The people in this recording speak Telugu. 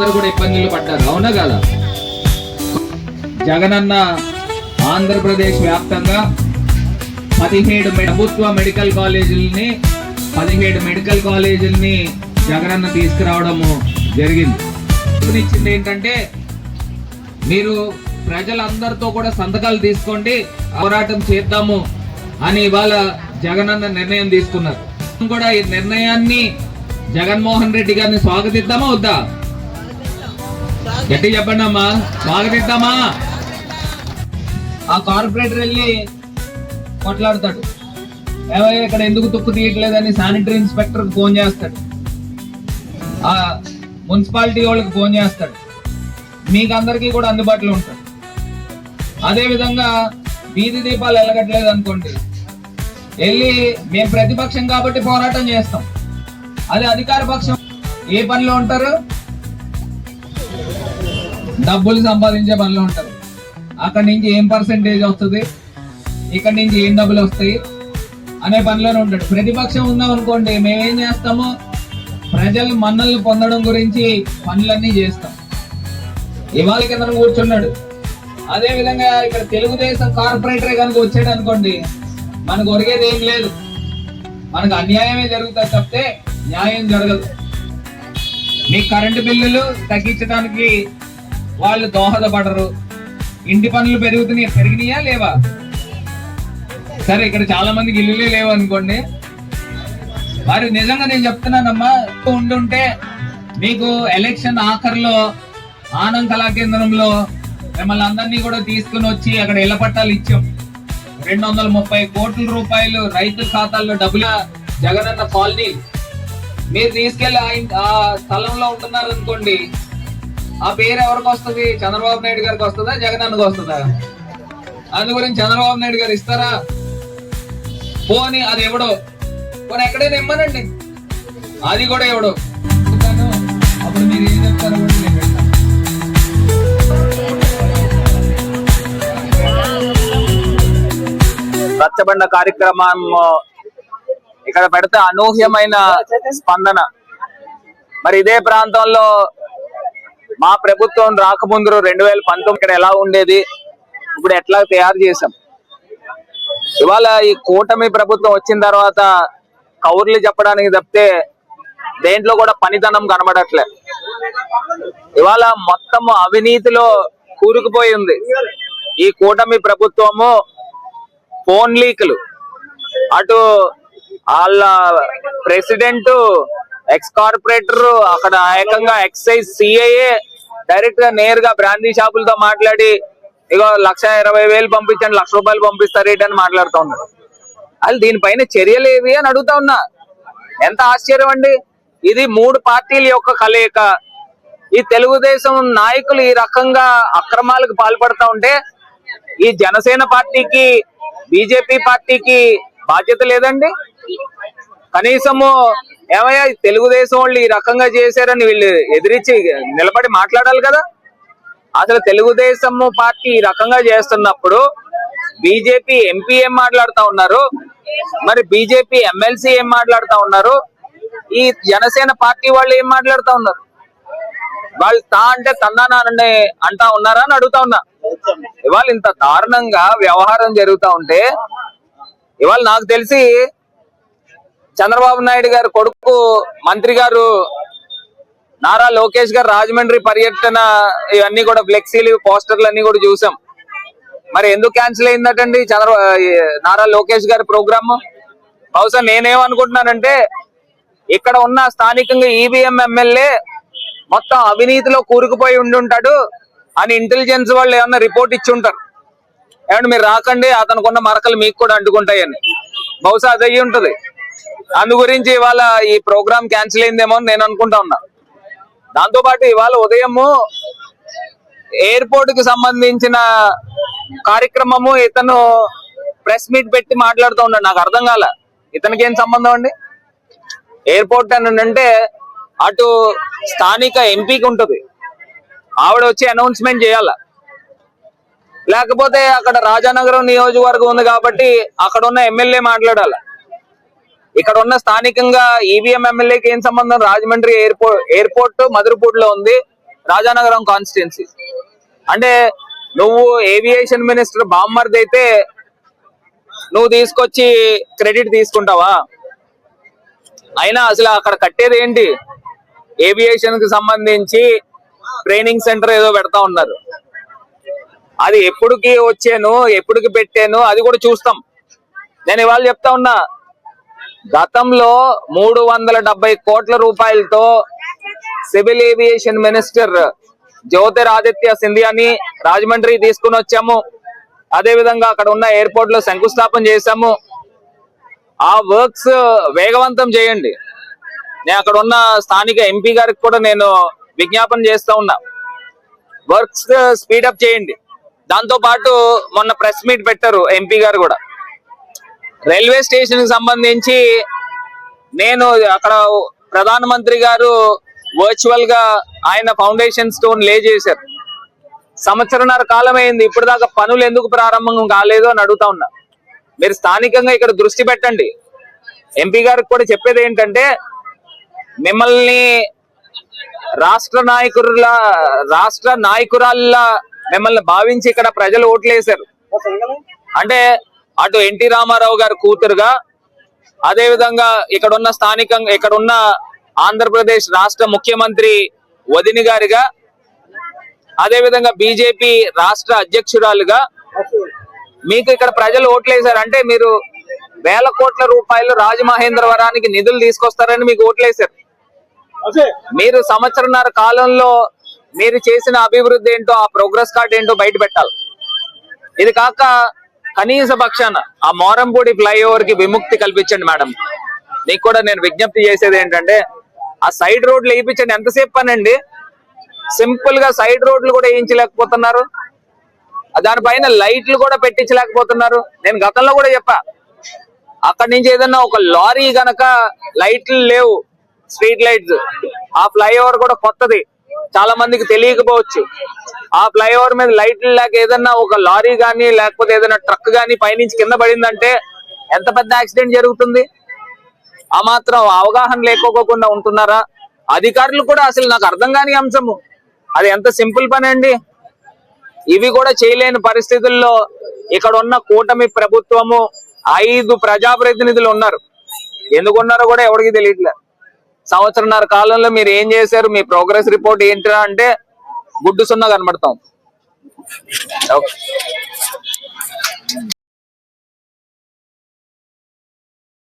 అందరూ కూడా ఇబ్బందులు పడ్డారు. అవునా కదా? జగనన్న ఆంధ్రప్రదేశ్ వ్యాప్తంగా పదిహేడు ప్రభుత్వ మెడికల్ కాలేజీలని పదిహేడు మెడికల్ కాలేజీలని జగనన్న తీసుకురావడము జరిగింది. ఇచ్చింది ఏంటంటే మీరు ప్రజలందరితో కూడా సంతకాలు తీసుకోండి పోరాటం చేద్దాము అని ఇవాళ జగనన్న నిర్ణయం తీసుకున్నారు. కూడా ఈ నిర్ణయాన్ని జగన్మోహన్ రెడ్డి గారిని స్వాగతిద్దామా వద్దా? గట్టి చెప్పండి అమ్మా స్వాగతిద్దామా ఆ కార్పొరేటర్ వెళ్ళి కొట్లాడతాడు. ఏమయ్యా ఇక్కడ ఎందుకు తుప్పు తీయట్లేదని శానిటరీ ఇన్స్పెక్టర్ ఫోన్ చేస్తాడు. ఆ మున్సిపాలిటీ వాళ్ళకి ఫోన్ చేస్తాడు. మీకు అందరికీ కూడా అందుబాటులో ఉంటాడు. అదే విధంగా వీధి దీపాలు వెలగట్లేదు అనుకోండి. వెళ్ళి మేము ప్రతిపక్షం కాబట్టి పోరాటం చేస్తాం. అదే అధికార పక్షం ఏ పనిలో ఉంటారు? డబ్బులు సంపాదించే పనిలో ఉంటారు. అక్కడి నుంచి ఏం పర్సెంటేజ్ వస్తుంది? ఇక్కడి నుంచి ఏం డబ్బులు వస్తాయి? అనే పనిలోనే ఉంటాడు. ప్రతిపక్షం ఉందాం అనుకోండి మేమేం చేస్తాము? ప్రజలు మన్నల్ని పొందడం గురించి పనులన్నీ చేస్తాం. ఇవాళ కింద కూర్చున్నాడు. అదే విధంగా ఇక్కడ తెలుగుదేశం కార్పొరేటరే కనుక వచ్చాడు అనుకోండి మనకు ఒరిగేది ఏం లేదు. మనకు అన్యాయమే జరుగుతుంది తప్పితే న్యాయం జరగదు. మీ కరెంటు బిల్లులు తగ్గించడానికి వాళ్ళు దోహదపడరు. ఇంటి పనులు పెరుగుతున్నాయి పెరిగినాయా లేవా? సరే ఇక్కడ చాలా మందికి ఇల్లులే లేవు అనుకోండి. మరి నిజంగా నేను చెప్తున్నానమ్మా ఉండుంటే మీకు ఎలక్షన్ ఆఖరిలో ఆనంద్ కళా కేంద్రంలో మిమ్మల్ని అందరినీ కూడా తీసుకుని వచ్చి అక్కడ ఇళ్ళ పట్టాలు ఇచ్చాం. రెండు వందల ముప్పై కోట్ల రూపాయలు రైతు ఖాతాల్లో డబ్బుల జగనన్న కాలనీ. మీరు తీసుకెళ్ళి ఆ ఆ స్థలంలో ఉంటున్నారు అనుకోండి ఆ పేరు ఎవరికి వస్తుంది? చంద్రబాబు నాయుడు గారికి వస్తుందా? జగన్ అన్నకు వస్తుందా? అందు గురించి చంద్రబాబు నాయుడు గారు ఇస్తారా? పోని అది ఎవడో? పోనీ ఎక్కడైనా ఇమ్మనండి. అది కూడా ఎవడో? అప్పుడు మీరు ఏం చెప్తారో రచ్చబండ కార్యక్రమం ఇక్కడ పెడితే అనూహ్యమైన స్పందన. మరి ఇదే ప్రాంతంలో మా ప్రభుత్వం రాకముందు రెండు వేల పంతొమ్మిది ఇక్కడ ఎలా ఉండేది? ఇప్పుడు ఎట్లా తయారు చేసాం ఇవాళ ఈ కూటమి ప్రభుత్వం వచ్చిన తర్వాత కౌర్లు చెప్పడానికి తప్పితే దేంట్లో కూడా పనితనం కనబడట్లే. ఇవాళ మొత్తం అవినీతిలో కూరుకుపోయి ఉంది ఈ కూటమి ప్రభుత్వము ఫోన్ లీకులు. అటు వాళ్ళ ప్రెసిడెంట్ ఎక్స్ కార్పొరేటర్ అక్కడ ఏకంగా ఎక్సైజ్ సిఐఏ డైరెక్ట్గా నేరుగా బ్రాందీ షాపులతో మాట్లాడి ఇగో లక్ష ఇరవై వేలు పంపించండి లక్ష రూపాయలు పంపిస్తారు ఏంటి అని మాట్లాడుతూ ఉన్నాడు అది దీనిపైన చర్యలు ఏవి అని అడుగుతా ఉన్నా. ఎంత ఆశ్చర్యం అండి? ఇది మూడు పార్టీల యొక్క కలయిక. ఈ తెలుగుదేశం నాయకులు ఈ రకంగా అక్రమాలకు పాల్పడతా ఉంటే ఈ జనసేన పార్టీకి బీజేపీ పార్టీకి బాధ్యత లేదండి? కనీసము ఏమయ్యా తెలుగుదేశం వాళ్ళు ఈ రకంగా చేశారని వీళ్ళు ఎదిరించి నిలబడి మాట్లాడాలి కదా? అసలు తెలుగుదేశం పార్టీ ఈ రకంగా చేస్తున్నప్పుడు బీజేపీ ఎంపీ ఏం మాట్లాడుతా ఉన్నారు? మరి బీజేపీ ఎమ్మెల్సీ ఏం మాట్లాడుతా ఉన్నారు? ఈ జనసేన పార్టీ వాళ్ళు ఏం మాట్లాడుతా ఉన్నారు? వాళ్ళు తా అంటే తన్నానని అంటా ఉన్నారా అని అడుగుతా ఉన్నా. ఇవాళ ఇంత దారుణంగా వ్యవహారం జరుగుతా ఉంటే ఇవాళ నాకు తెలిసి చంద్రబాబు నాయుడు గారు కొడుకు మంత్రి గారు నారా లోకేష్ గారు రాజమండ్రి పర్యటన ఇవన్నీ కూడా ఫ్లెక్సీలు పోస్టర్లు అన్ని కూడా చూసాం. మరి ఎందుకు క్యాన్సిల్ అయిందటండి చంద్ర నారా లోకేష్ గారి ప్రోగ్రామ్? బహుశా నేనేమనుకుంటున్నానంటే ఇక్కడ ఉన్న స్థానికంగా ఈవీఎం ఎమ్మెల్యే మొత్తం అవినీతిలో కూరుకుపోయి ఉండి ఉంటాడు అని ఇంటెలిజెన్స్ వాళ్ళు ఏమన్నా రిపోర్ట్ ఇచ్చి ఉంటారు. ఏమంటే మీరు రాకండి అతనుకున్న మరకలు మీకు కూడా అంటుకుంటాయని. బహుశా అది అయ్యి ఉంటది అందు గురించి ఇవాళ ఈ ప్రోగ్రామ్ క్యాన్సిల్ అయిందేమో అని నేను అనుకుంటా ఉన్నా. దాంతో పాటు ఇవాళ ఉదయము ఎయిర్పోర్ట్కి సంబంధించిన కార్యక్రమము ఇతను ప్రెస్ మీట్ పెట్టి మాట్లాడుతూ ఉన్నాడు. నాకు అర్థం కాల. ఇతనికి ఏం సంబంధం అండి? ఎయిర్పోర్ట్ అని అంటే అటు స్థానిక ఎంపీకి ఉంటుంది. ఆవిడ వచ్చి అనౌన్స్మెంట్ చేయాల. లేకపోతే అక్కడ రాజానగరం నియోజకవర్గం ఉంది కాబట్టి అక్కడ ఉన్న ఎమ్మెల్యే మాట్లాడాలి. ఇక్కడ ఉన్న స్థానికంగా ఈవీఎం ఎమ్మెల్యేకి ఏం సంబంధం? రాజమండ్రి ఎయిర్పోర్ట్ ఎయిర్పోర్ట్ మధురపూర్లో ఉంది. రాజానగరం కాన్స్టిట్యున్సీ. అంటే నువ్వు ఏవియేషన్ మినిస్టర్ బామ్మర్ది అయితే నువ్వు తీసుకొచ్చి క్రెడిట్ తీసుకుంటావా? అయినా అసలు అక్కడ కట్టేది ఏంటి? ఏవియేషన్కి సంబంధించి ట్రైనింగ్ సెంటర్ ఏదో పెడతా ఉన్నారు. అది ఎప్పుడుకి వచ్చాను ఎప్పుడుకి పెట్టాను అది కూడా చూస్తాం. నేను ఇవాళ చెప్తా ఉన్నా గతంలో మూడు వందల డెబ్బై కోట్ల రూపాయలతో సివిల్ ఏవియేషన్ మినిస్టర్ జ్యోతిరాదిత్య సింధియాని రాజమండ్రి తీసుకుని వచ్చాము. అదే విధంగా అక్కడ ఉన్న ఎయిర్పోర్ట్లో శంకుస్థాపన చేశాము. ఆ వర్క్స్ వేగవంతం చేయండి. నేను అక్కడ ఉన్న స్థానిక ఎంపీ గారికి కూడా నేను విజ్ఞాపన చేస్తా ఉన్నా. వర్క్స్ స్పీడప్ చేయండి. దాంతో పాటు మొన్న ప్రెస్ మీట్ పెట్టారు ఎంపీ గారు కూడా. రైల్వే స్టేషన్కి సంబంధించి నేను అక్కడ ప్రధానమంత్రి గారు వర్చువల్గా ఆయన ఫౌండేషన్ స్టోన్ లే చేశారు. సంవత్సరన్నర కాలం అయింది ఇప్పుడు దాకా పనులు ఎందుకు ప్రారంభం కాలేదు అని అడుగుతా ఉన్నా. మీరు స్థానికంగా ఇక్కడ దృష్టి పెట్టండి. ఎంపీ గారికి కూడా చెప్పేది ఏంటంటే మిమ్మల్ని రాష్ట్ర నాయకుల రాష్ట్ర నాయకురాల్లా మిమ్మల్ని భావించి ఇక్కడ ప్రజలు ఓట్లేశారు. అంటే అటు ఎన్టీ రామారావు గారి కూతురుగా అదే విధంగా ఇక్కడ ఉన్న స్థానికంగా ఇక్కడ ఉన్న ఆంధ్రప్రదేశ్ రాష్ట్ర ముఖ్యమంత్రి వదిని గారిగా అదే విధంగా బీజేపీ రాష్ట్ర అధ్యక్షురాలుగా మీకు ఇక్కడ ప్రజలు ఓట్లేశారు. అంటే మీరు వేల కోట్ల రూపాయలు రాజమహేంద్రవరానికి నిధులు తీసుకొస్తారని మీకు ఓట్లేశారు. మీరు సంవత్సరన్నర కాలంలో మీరు చేసిన అభివృద్ధి ఏంటో ఆ ప్రోగ్రెస్ కార్డ్ ఏంటో బయట పెట్టాలి. ఇది కాక కనీస పక్షాన ఆ మోరంపూడి ఫ్లైఓవర్కి విముక్తి కల్పించండి మేడం. నీకు కూడా నేను విజ్ఞప్తి చేసేది ఏంటంటే ఆ సైడ్ రోడ్లు వేయించండి. ఎంతసేపు పనండి సింపుల్గా సైడ్ రోడ్లు కూడా వేయించలేకపోతున్నారు. దానిపైన లైట్లు కూడా పెట్టించలేకపోతున్నారు. నేను గతంలో కూడా చెప్పా. అక్కడి నుంచి ఏదన్నా ఒక లారీ గనక లైట్లు లేవు స్ట్రీట్ లైట్స్. ఆ ఫ్లైఓవర్ కూడా కొత్తది. చాలా మందికి తెలియకపోవచ్చు. ఆ ఫ్లైఓవర్ మీద లైట్లు లేక ఏదన్నా ఒక లారీ గానీ లేకపోతే ఏదైనా ట్రక్ గానీ పైనుంచి కింద పడిందంటే ఎంత పెద్ద యాక్సిడెంట్ జరుగుతుంది? ఆ మాత్రం అవగాహన లేకోకుండా ఉంటున్నారా? అధికారులు కూడా అసలు నాకు అర్థం కాని అంశము. అది ఎంత సింపుల్ పని అండి? ఇవి కూడా చేయలేని పరిస్థితుల్లో ఇక్కడ ఉన్న కూటమి ప్రభుత్వము ఐదు ప్రజాప్రతినిధులు ఉన్నారు. ఎందుకున్నారో కూడా ఎవరికి తెలియట్లేదు సంవత్సరంన్నర కాలంలో మీరు ఏం చేశారు? మీ ప్రోగ్రెస్ రిపోర్ట్ ఏంటిరా అంటే గుడ్డు సున్నా కనబడతాం.